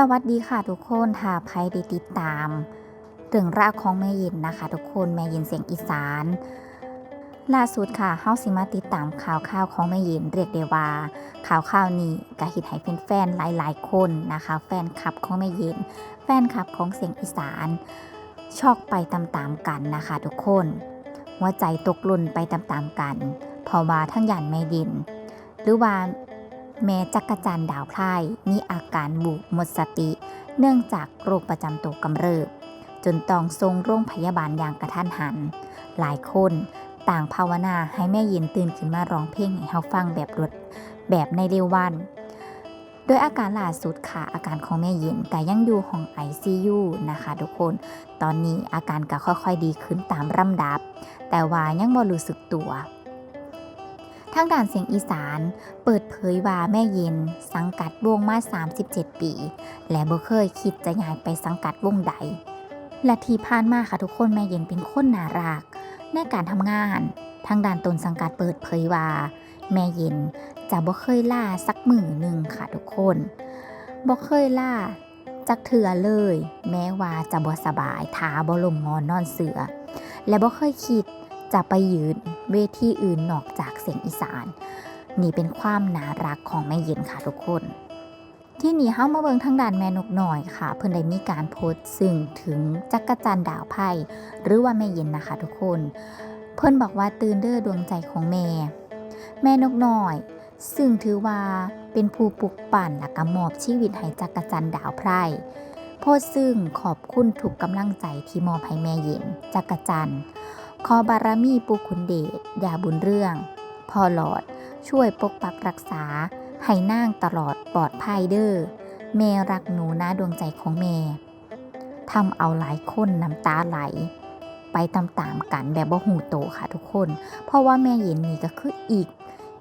สวัสดีค่ะทุกคน ถ้าใครได้ติดตามเรื่องราวของแม่ยินนะคะ ทุกคน แม่ยินเสียงอีสาน ล่าสุดค่ะเฮาสิมาติดตามข่าวข่าวของแม่ยินเรียกได้ว่าข่าวข่าวนี้ก็เฮิตให้เป็นแฟนหลายๆคนนะคะ แฟนคลับของแม่ยิน แฟนคลับของเสียงอีสานช็อกไปตามๆกันนะคะ ทุกคน หัวใจตกหล่นไปตามๆกันเพราะว่าทั้งยันแม่ยิน หรือว่า แม่จักรจันทร์ดาวไพลายมีอาการบุหมดสติ เนื่องจากโรคประจำตัวกำเริบ จนต้องทรงโรงพยาบาลอย่างกระทันหัน หลายคนต่างภาวนาให้แม่ยินตื่นขึ้นมาร้องเพลงให้เฮาฟังแบบรวดแบบในเร็ววัน โดยอาการล่าสุดค่ะ อาการของแม่ยินก็ยังอยู่ห้อง ICU นะคะทุกคน ตอนนี้อาการก็ค่อยๆดีขึ้นตามลำดับ แต่ว่ายังบ่รู้สึกตัวางด้านเสียงอีสาน เปิดเผยว่าแม่เย็น สังกัดวงมา 37 ปี และบ่เคยคิดจะย้ายไปสังกัดวงใด และที่ผ่านมาค่ะทุกคนแม่เย็นเป็นคนน่ารักในการทำงาน ทางด้านตนสังกัดเปิดเผยว่า แม่เย็นจะบ่เคยล่าสักมือหนึ่งค่ะทุกคนบ่เคยล่าจักเถื่อเลย แม้ว่าจะบ่สบายทาบ่ลมหมอนนอนเสือ และบ่เคยคิดจะไปยืน เวทีอื่นนอกจากเสียงอีสาน นี่เป็นความน่ารักของแม่เย็นค่ะทุกคน ที่นี่เฮามาเบิงทางด้านแม่นกน้อยค่ะ เพิ่นได้มีการโพสต์ซึ่งถึงจักรจันดาวไพ่หรือว่าแม่เย็นนะคะ ทุกคน เพิ่นบอกว่าตื่นเด้อดวงใจของแม่ แม่นกน้อยซึ่งถือว่าเป็นผู้ปลุกปั่นและก็มอบชีวิตให้จักรจันดาวไพร่โพสต์ซึ่งขอบคุณทุกกำลังใจที่มอบให้แม่เย็นจักรจันทร์ ขอบารมีปูขุนเดชยาบุญเรื่องพ่อหลอดช่วยปกปักรักษา ให้นางตลอดปลอดภัยเด้อแม่รักหนูนะดวงใจของแม่ทำเอาหลายคนน้ำตาไหล ไปตามๆกันแบบบ่หูโตค่ะทุกคน เพราะว่าแม่เย็นนี่ก็คืออีก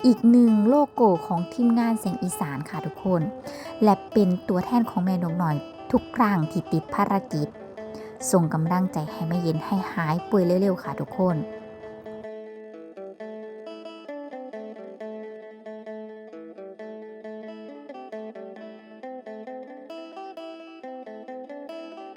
อีกหนึ่งโลโก้ของทีมงานเสียงอีสานค่ะทุกคน และเป็นตัวแทนของแม่นกน้อยทุกครั้งที่ติดภารกิจ ส่งกำลังใจให้แม่เย็นให้หายป่วยเร็วๆค่ะทุกคน